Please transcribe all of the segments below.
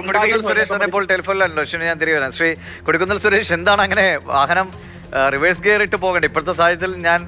കൊടിക്കുന്നിൽ സുരേഷ് ഇപ്പോൾ ടെലിഫോണിൽ ക്ഷണി ഞാൻ തിരികെ വരാം. ശ്രീ കൊടിക്കുന്നിൽ സുരേഷ് എന്താണ് അങ്ങനെ വാഹനം റിവേഴ്സ് ഗിയർ ഇട്ട് പോകണ്ട? ഇപ്പോഴത്തെ സാഹചര്യത്തിൽ ഞാൻ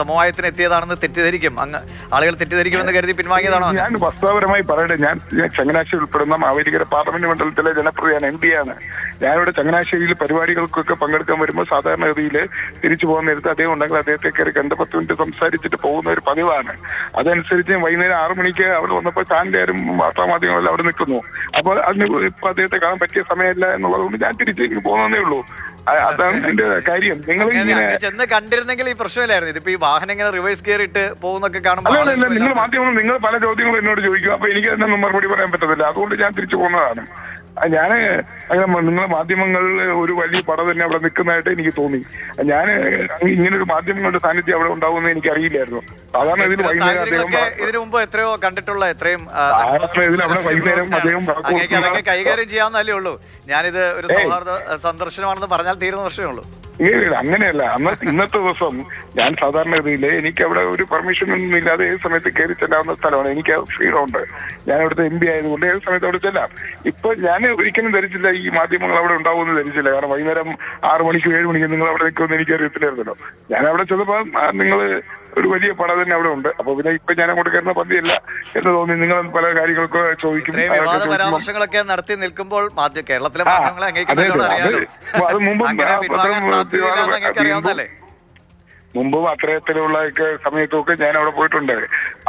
സമവായത്തിന് എത്തിയതാണെന്ന് തെറ്റിദ്ധരിക്കും. അങ്ങ് ആളുകൾ തെറ്റിദ്ധരിക്കുമെന്ന് കരുതി പിൻവാങ്ങിയതാണോ? ഞാൻ വസ്തുപരമായി പറയട്ടെ. ഞാൻ ഞാൻ ചങ്ങനാശ്ശേരി ഉൾപ്പെടുന്ന മാവേലിക്കര പാർലമെന്റ് മണ്ഡലത്തിലെ ജനപ്രതിയാണ് എം ആണ് ഞാനിവിടെ ചങ്ങനാശ്ശേരിയിൽ പരിപാടികൾക്കൊക്കെ പങ്കെടുക്കാൻ വരുമ്പോൾ സാധാരണഗതിയിൽ തിരിച്ചു പോകുന്ന നേരത്ത് അദ്ദേഹം ഉണ്ടെങ്കിൽ അദ്ദേഹത്തെ കയറി കണ്ട് പത്ത് മിനിറ്റ് സംസാരിച്ചിട്ട് പോകുന്ന ഒരു പതിവാണ്. അതനുസരിച്ച് വൈകുന്നേരം ആറു മണിക്ക് അവിടെ വന്നപ്പോൾ ആരും വാർത്താമാധ്യമങ്ങളിൽ അവിടെ നിൽക്കുന്നു. അപ്പോൾ അതിന് ഇപ്പൊ അദ്ദേഹത്തെ കാണാൻ പറ്റിയ സമയമല്ല എന്നുള്ളത് കൊണ്ട് ഞാൻ തിരിച്ചു പോകുന്നതേ ഉള്ളൂ. അതാണ് എന്റെ കാര്യം. നിങ്ങൾ ചെന്ന് കണ്ടിരുന്നെങ്കിൽ ഈ പ്രശ്നമില്ലായിരുന്നു. ഇതിപ്പോ ഈ വാഹനം ഇങ്ങനെ റിവേഴ്സ് ഗിയർ ഇട്ട് പോകുന്നൊക്കെ കാണുമ്പോൾ അല്ല നിങ്ങൾ മാധ്യമങ്ങൾ നിങ്ങൾ പല ചോദ്യങ്ങളും എന്നോട് ചോദിക്കും. അപ്പൊ എനിക്ക് തന്നെ മറുപടി പറയാൻ പറ്റത്തില്ല. അതുകൊണ്ട് ഞാൻ തിരിച്ചു പോകുന്നതാണ്. ഞാൻ അങ്ങനെ നിങ്ങളെ മാധ്യമങ്ങളിൽ ഒരു വലിയ പട തന്നെ അവിടെ നിൽക്കുന്നതായിട്ട് എനിക്ക് തോന്നി. ഞാൻ ഇങ്ങനെ ഒരു മാധ്യമങ്ങളുടെ സാന്നിധ്യം അവിടെ ഉണ്ടാവുമെന്ന് എനിക്ക് അറിയില്ലായിരുന്നു സാധാരണ ഇതിൽ ഇത്തരം വൈകുന്നേരം അദ്ദേഹം ഇതിനു മുമ്പ് എത്രയോ കണ്ടിട്ടുള്ള എത്രയും ഇതിൽ അവിടെ വൈകുന്നേരം അദ്ദേഹം കൈകാര്യം ചെയ്യാവുന്നല്ലേ ഉള്ളൂ. ഞാനിത് ഒരു സൗഹാർദ്ദ സന്ദർശനമാണെന്ന് പറഞ്ഞാൽ തീരുന്ന വർഷമേ ഉള്ളൂ. അങ്ങനെയല്ല. അന്നത്തെ ഇന്നത്തെ ദിവസം ഞാൻ സാധാരണ രീതിയിൽ എനിക്ക് അവിടെ ഒരു പെർമിഷൻ ഒന്നും ഇല്ലാതെ ഏത് സമയത്ത് കയറി ചെല്ലാവുന്ന സ്ഥലമാണ്. എനിക്ക് ഫ്രീഡം ഉണ്ട്. ഞാൻ അവിടുത്തെ എം പി ആയതുകൊണ്ട് ഏത് സമയത്ത് അവിടെ ചെല്ലാം. ഇപ്പൊ ഞാൻ ഒരിക്കലും ധരിച്ചില്ല ഈ മാധ്യമങ്ങൾ അവിടെ ഉണ്ടാവുമെന്ന് ധരിച്ചില്ല. കാരണം വൈകുന്നേരം ആറു മണിക്ക് ഏഴ് മണിക്ക് നിങ്ങൾ അവിടെ നിൽക്കുമെന്ന് എനിക്ക് അറിയത്തില്ലായിരുന്നല്ലോ ഞാൻ അവിടെ ചെന്നപ്പോൾ നിങ്ങൾ ഒരു വലിയ പട തന്നെ അവിടെ ഉണ്ട്. അപ്പൊ പിന്നെ ഇപ്പൊ ഞാൻ അങ്ങോട്ട് കയറുന്ന പന്തിയല്ല എന്ന് തോന്നി. നിങ്ങൾ പല കാര്യങ്ങൾക്ക് ചോദിക്കും. വിവാദ പരാമർശങ്ങളൊക്കെ നടത്തി നിൽക്കുമ്പോൾ കേരളത്തിലെ മാധ്യമങ്ങളെ അതെ, മുമ്പ് മുമ്പ് ഒക്കെ സമയത്തൊക്കെ ഞാൻ അവിടെ പോയിട്ടുണ്ട്.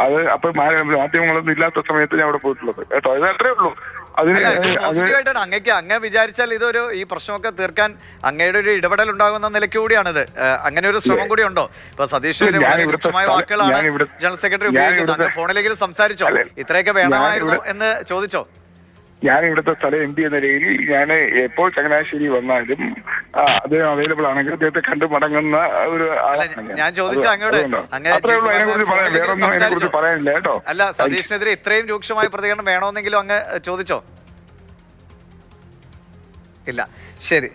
അത് അപ്പൊ മാധ്യമങ്ങളൊന്നും ഇല്ലാത്ത സമയത്ത് ഞാൻ അവിടെ പോയിട്ടുള്ളത്. കേട്ടോ? അത് അത്രേ ഉള്ളൂ. പോസിറ്റീവായിട്ടാണ് അങ്ങേക്ക് അങ്ങ് വിചാരിച്ചാൽ ഇതൊരു ഈ പ്രശ്നമൊക്കെ തീർക്കാൻ അങ്ങയുടെ ഒരു ഇടപെടൽ ഉണ്ടാകുന്ന നിലയ്ക്ക് കൂടിയാണിത്. അങ്ങനെ ഒരു ശ്രമം കൂടി ഉണ്ടോ? ഇപ്പൊ സതീഷ് രൂക്ഷമായ വാക്കുകളാണ് ജനറൽ സെക്രട്ടറി ഉപയോഗിക്കുന്നത്. അങ്ങ് ഫോണിലെങ്കിലും സംസാരിച്ചോ? ഇത്രയൊക്കെ വേണമായിരുന്നു എന്ന് ചോദിച്ചോ? ഞാൻ ഇവിടുത്തെ സ്ഥലം എം പി എന്ന നിലയിൽ ഞാൻ എപ്പോൾ ചങ്ങനാശ്ശേരി വന്നാലും ആ, അദ്ദേഹം അവൈലബിൾ ആണെങ്കിൽ അദ്ദേഹത്തെ കണ്ടു മടങ്ങുന്ന ഒരു ഞാൻ ചോദിച്ചത് അങ്ങോട്ട് അതുകൊണ്ടാണ്. അങ്ങ് അത്രേ ഉള്ളൂ അതിനെ കുറിച്ച് പറയാൻ ഫോണിലേക്ക് അതിനെ കുറിച്ച് സംസാരിച്ചോ? പറയാനില്ല കേട്ടോ. അല്ല സതീഷിനെതിരെ ഇത്രയും രൂക്ഷമായ പ്രതികരണം വേണമെന്നെങ്കിലും അങ്ങ് ചോദിച്ചോ? ഇല്ല. ശരി.